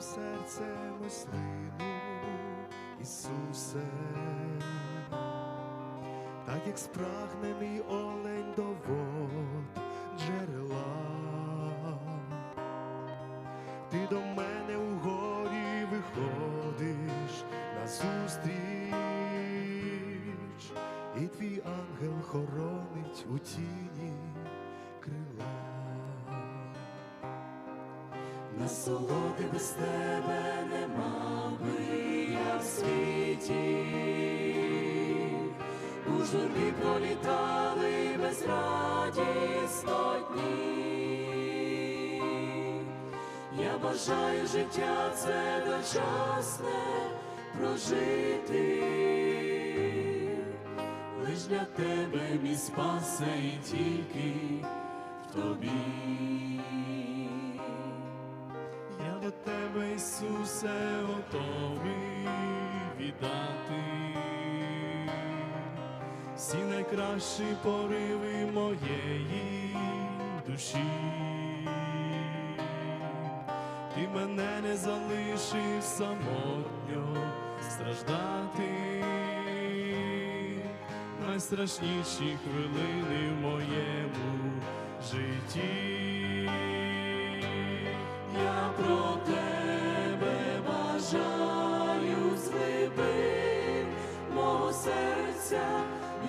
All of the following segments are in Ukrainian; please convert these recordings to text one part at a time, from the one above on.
серце мислину, Ісусе, так як спрагнений олень до вод джерела. Ти до мене у горі виходиш назустріч, і твій ангел хоронить у тіні Насолоди без тебе нема би я в світі, у журбі пролітали безрадісно дні. Я бажаю життя це дочасне прожити, лиш для тебе мій спасе і тільки в тобі. Тебе, Ісусе, готовий віддати всі найкращі пориви моєї душі. Ти мене не залишив самотньо страждати. Найстрашніші хвилини про тебе бажаю з мого серця,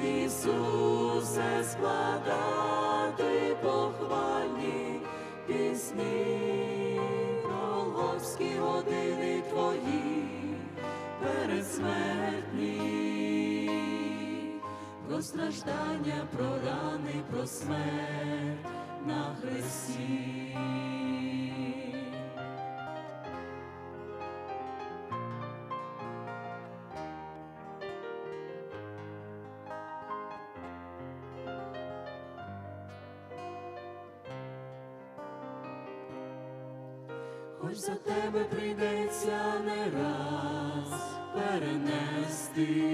Ісусе, складати похвальні пісні, Голговські години твої передсмертні, про страждання, про рани, про смерть Хоч за тебе прийдеться не раз перенести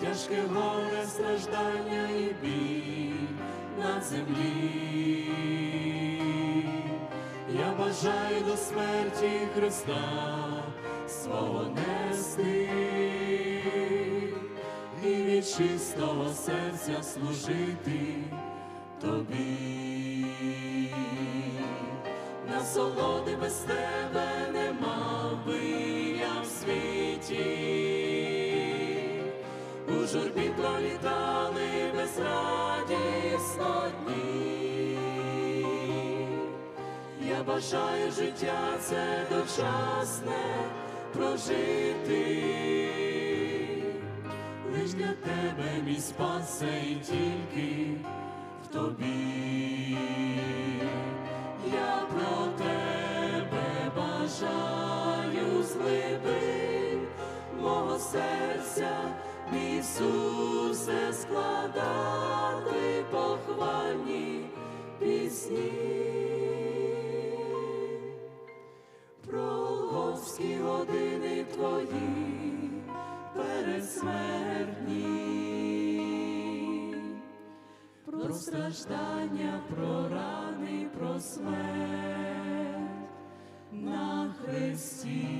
тяжке горе, страждання і біль на землі. Я бажаю до смерті Христа свого нести і від чистого серця служити тобі. Насолоди без тебе не мав би я в світі, у журбі пролітали безрадісно дні. Я бажаю життя це дочасне прожити, лиш для тебе мій спасе і тільки в тобі. Я про тебе бажаю з мого серця, Ісусе, складати похвальні пісні. Про Голговські години твої передсмертні, про страждання, про рани, про смерть на Христі.